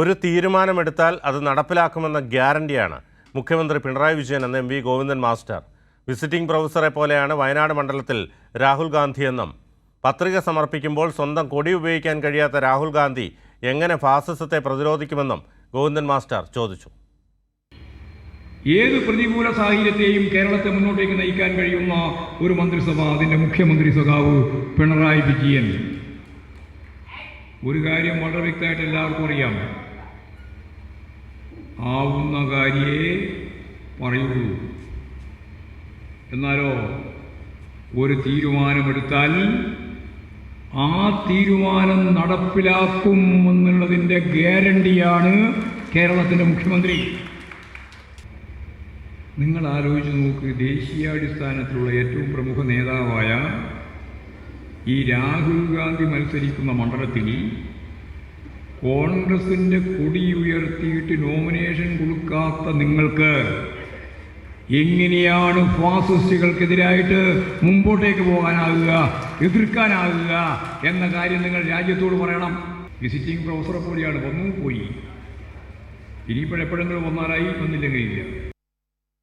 ഒരു തീരുമാനമെടുത്താൽ അത് നടപ്പിലാക്കുമെന്ന ഗ്യാരണ്ടിയാണ് മുഖ്യമന്ത്രി പിണറായി വിജയൻ എന്ന M V Govindan master. Visiting പ്രൊഫസറെ പോലെയാണ് വയനാട് മണ്ഡലത്തിൽ രാഹുൽ ഗാന്ധിയെന്നും പത്രിക സമർപ്പിക്കുമ്പോൾ സ്വന്തം കൊടി ഉപയോഗിക്കാൻ കഴിയാത്ത രാഹുൽ ഗാന്ധി എങ്ങനെ ഫാസിസത്തെ പ്രതിരോധിക്കുമെന്നും ഗോവിന്ദൻ മാസ്റ്റർ ചോദിച്ചു. ഏത് പ്രതികൂല സാഹചര്യത്തെയും കേരളത്തെ മുന്നോട്ടേക്ക് നയിക്കാൻ കഴിയുന്ന ഒരു മന്ത്രിസഭ അതിന്റെ മുഖ്യമന്ത്രി സഖാവ് പിണറായി വിജയൻ. ഒരു കാര്യം വളരെ വ്യക്തമായിട്ട് എല്ലാവർക്കും അറിയാം. ആവുന്ന കാര്യേ പറയുള്ളൂ എന്നാലോ ഒരു തീരുമാനമെടുത്താൽ ആ തീരുമാനം നടപ്പിലാക്കും എന്നുള്ളതിന്റെ ഗ്യാരണ്ടിയാണ് കേരളത്തിന്റെ മുഖ്യമന്ത്രി. നിങ്ങൾ ആലോചിച്ച് നോക്ക് ദേശീയാടിസ്ഥാനത്തിലുള്ള ഏറ്റവും പ്രമുഖ നേതാവായ ഈ രാഹുൽ ഗാന്ധി മത്സരിക്കുന്ന മണ്ഡലത്തിൽ കോൺഗ്രസിന്റെ കൊടി ഉയർത്തിയിട്ട് നോമിനേഷൻ കൊടുക്കാത്ത നിങ്ങൾക്ക് എങ്ങനെയാണ് ഫാസിസ്റ്റുകൾക്കെതിരായിട്ട് മുമ്പോട്ടേക്ക് പോകാനാകുക എതിർക്കാനാകുക എന്ന കാര്യം നിങ്ങൾ രാജ്യത്തോട് പറയണം. വിസിറ്റിംഗ് പ്രൊഫസറെ പോലെയാണ്. വന്നു പോയി. ഇനിയിപ്പോഴെപ്പോഴെങ്കിലും വന്നാലായി? വന്നില്ലെങ്കിൽ ഇല്ല